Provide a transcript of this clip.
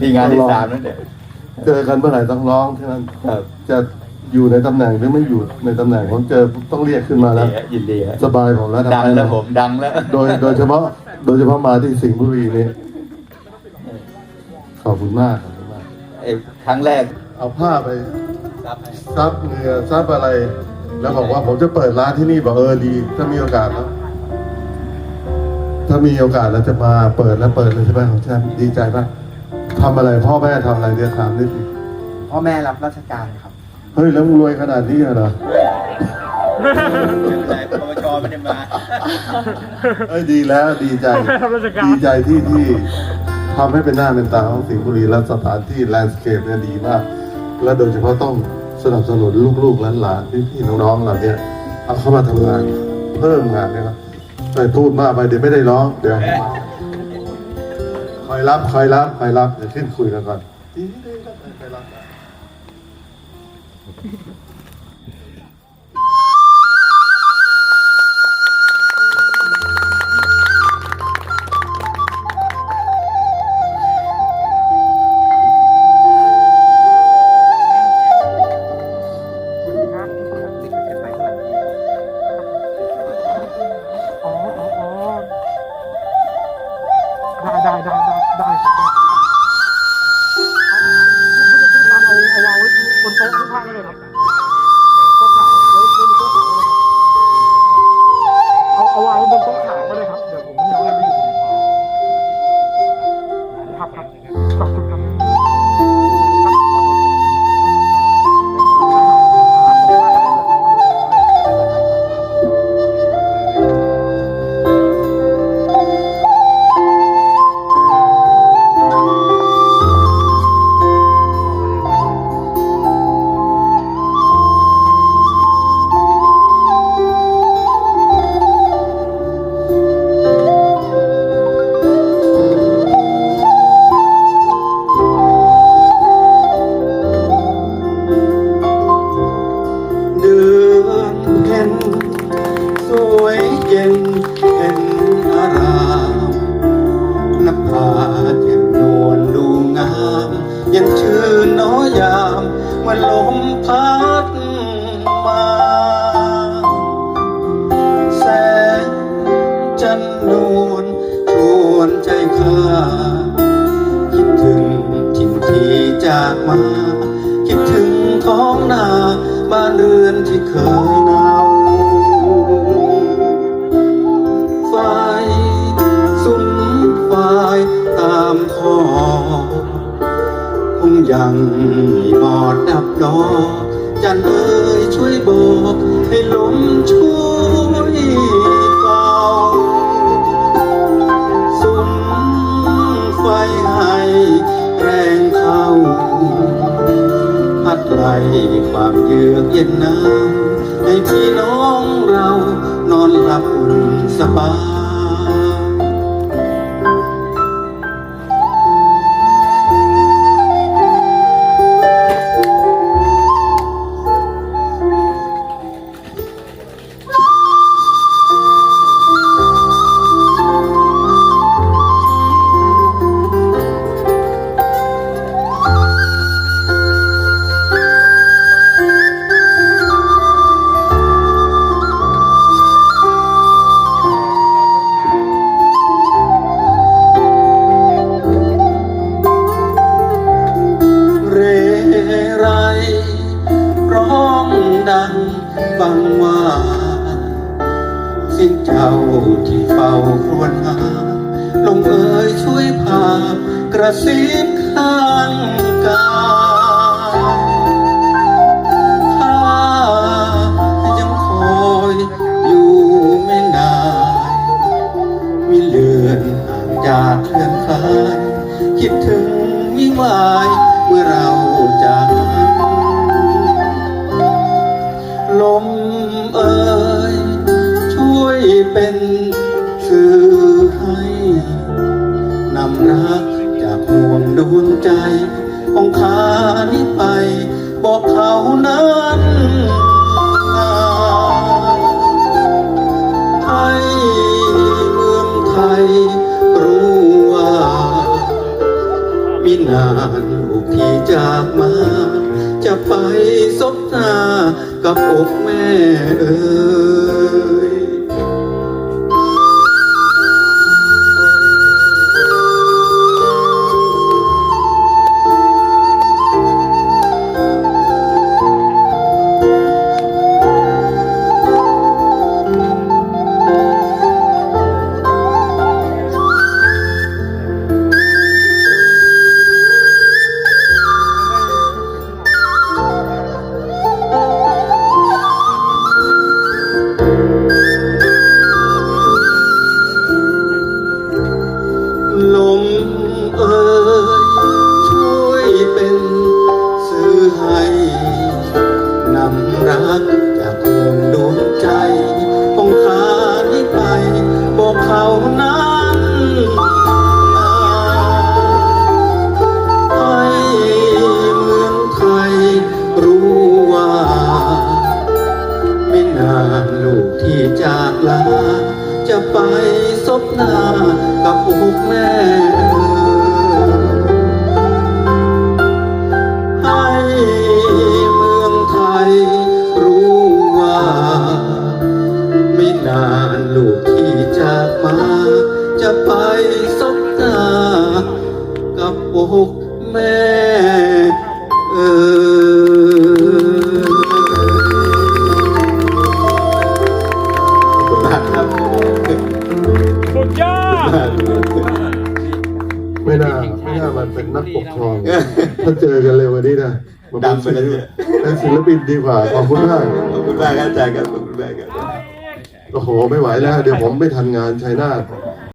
นี่งานที่สามแล้วเนี่ยเจอกันเมื่อไหร่ต้องร้องที่นั้นครับจะอยู่ในตำแหน่งหรือไม่อยู่ในตำแหน่งผมเจอต้องเรียกขึ้นมาแล้วดีฮะยินดีฮะสบายผมแล้วดังทำให้แล้วเราผมดังแล้ว โดยโดยเฉพาะโดยเฉพาะมาที่สิงห์บุรีนี่ขอบคุณมากขอบคุณมากไอ้ครั้งแรกเอาผ้าไปรับให้ซับเหงื่อซับอะไร แล้วบอกว่าผมจะเปิดร้านที่นี่บอกเออดี ถ้ามีโอกาสแล้วถ้ามีโอกาสแล้วจะมาเปิดแล้วเปิดเลยใช่ไหมของฉันดีใจปะ ทำอะไรพ่อแม่ทำอะไรเดี๋ยวถามนิดนึงพ่อแม่รับราชการครับเฮ้ยแล้วมึงรวยขนาดนี้เหรอแต่ปปชไม่ได้มาเอ้ยดีแล้วดีใจราชการดีใจที่ที่ทำให้เป็นหน้าเป็นตาของสิงห์บุรีและสถานที่แลนด์สเคปเนี่ยดีมาก และโดยเฉพาะต้องสนับสนุนลูกๆหลานๆพี่ๆน้องๆเราเนี่ยเอาเข้ามาทำงานเพิ่มงานเนี่ยครับไปพูดมากไปเดี๋ยวไม่ได้ร้องเดี๋ยว คอยรับคอยรับคอยรับเดี๋ยวขึ้นคุยกันก่อนคอยรับ ยังชื่นน้อยยามเมื่อลมพัดมา แสงจันทร์นวลชวนใจข้าคิดถึงถิ่นที่จากมา คิดถึงท้องนาบ้านเรือนที่เคย ยังไม่หมดดับดอกจันเอ๋ยช่วยบอกให้ลมช่วยเป่าสุมไฟให้แรงเข้า พัดไล่ความเยือกเย็นหนาวให้พี่น้องเรานอนหลับอุ่นสบาย สิ้นเจ้าที่เฝ้าครวญหาลงเอ่ยช่วยพากระซิบข้าง เป็นสื่อให้นำรักจากห่วงดวงใจของข้านี้ไป บอกเขานั้นง่ายให้เมืองไทยรู้ว่ามินานลูกที่จากมา จะไปซบหน้ากับอกแม่เอ่ย จากลา จะไปซบหน้ากับอกแม่ ให้เมืองไทยรู้ว่า ไม่นานลูกที่จากมา จะไปซบหน้ากับอกแม่เออ ไม่น่าไม่น่ามันเป็นนักปกครอง ถ้าเจอกันเร็วกวันนี้นะมันดังไปแล้วเนี่ยเป็นศิลปินดีกว่าขอบคุณมากขอบคุณมากครับอาจารย์ครับขอบคุณมากครับโอ้โหไม่ไหวแล้ว เดี๋ยวผมไม่ทันงานชัยนาท